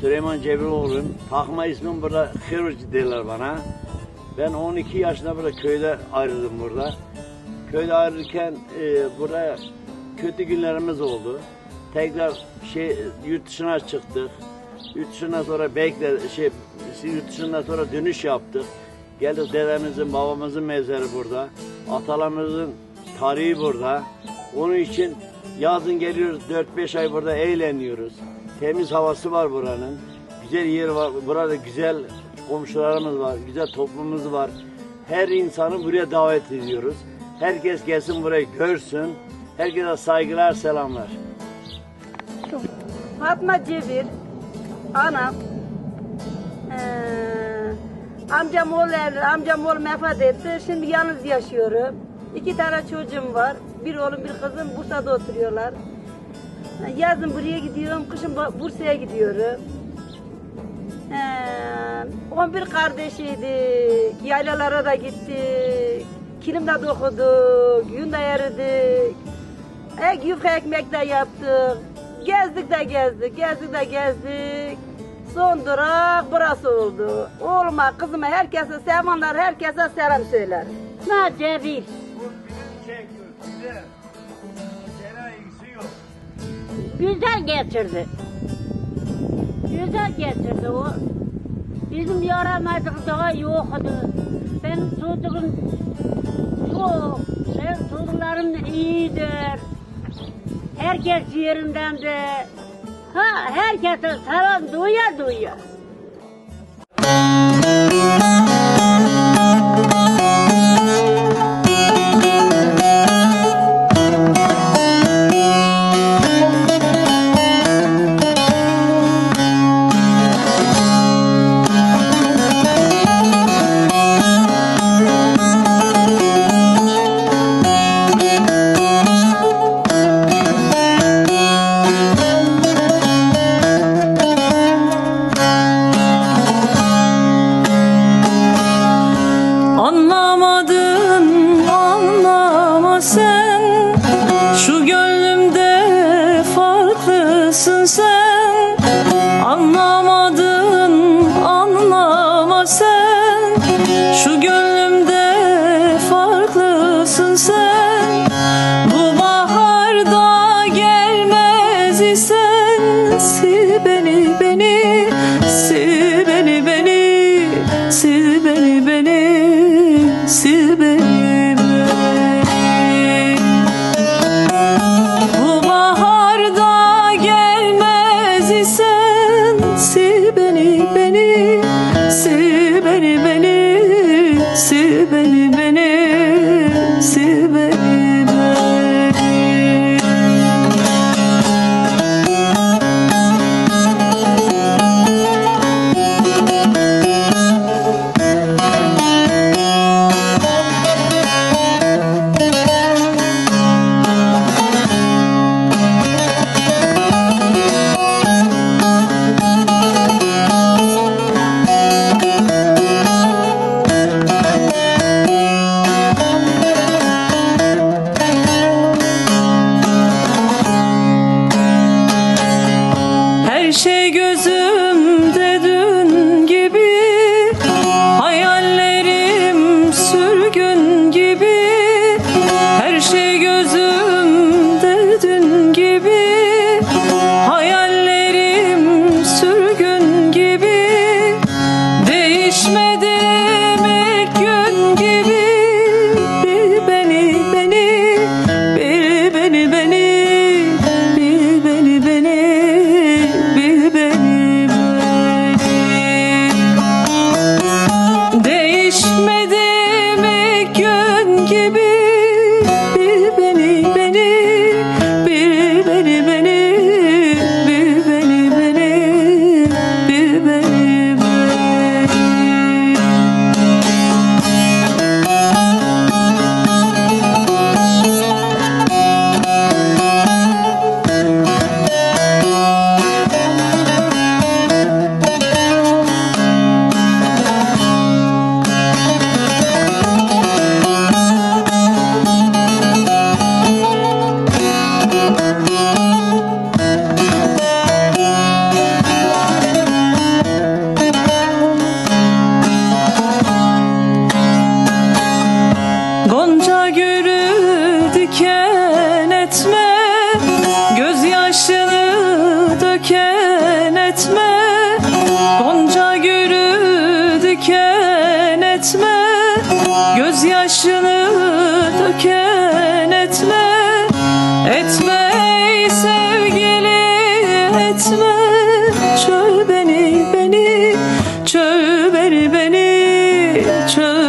Süleyman Cebiloğlu'yum. Takma ismim burada Hırvıcı derler bana. Ben 12 yaşında burada köyde ayrıldım burada. Köyde ayrılırken e, burada kötü günlerimiz oldu. Tekrar şey yurt dışına çıktık. Yurt dışından sonra bekle şey yurt dışından sonra dönüş yaptık. Geldik dedemizin babamızın mezarı burada. Atalarımızın tarihi burada. Onun için yazın geliyoruz 4-5 ay burada eğleniyoruz. Temiz havası var buranın. Güzel yer var. Burada güzel komşularımız var. Güzel toplumumuz var. Her insanı buraya davet ediyoruz. Herkes gelsin burayı görsün. Herkese saygılar, selamlar. Fatma Cevir, anam. Ee, amcam oğlu evli, amcam oğlu vefat etti. Şimdi yalnız yaşıyorum. İki tane çocuğum var. Bir oğlum bir kızım Bursa'da oturuyorlar. Yazın buraya gidiyorum, kışın Bu- Bursa'ya gidiyorum. Ee, 11 kardeşiydik, yaylalara da gittik, kilimde dokuduk, yün de eridik. Ek yufka ekmek de yaptık. Gezdik de gezdik, gezdik de gezdik. Son durak burası oldu. Oğluma, kızıma, herkese selamlar, herkese selam söyler. Na Cevil. Güzel getirdi. Güzel getirdi o. Bizim yaramadık daha yoktu. Benim çocuğum çok. Benim çocuklarım iyidir. Herkes yerinden de. Ha, herkese selam duya duya. do. Yaşını döken etme Gonca gülü diken etme Gözyaşını döken etme. Etme ey sevgili etme. Çöl beni beni Çöl beni beni Çöl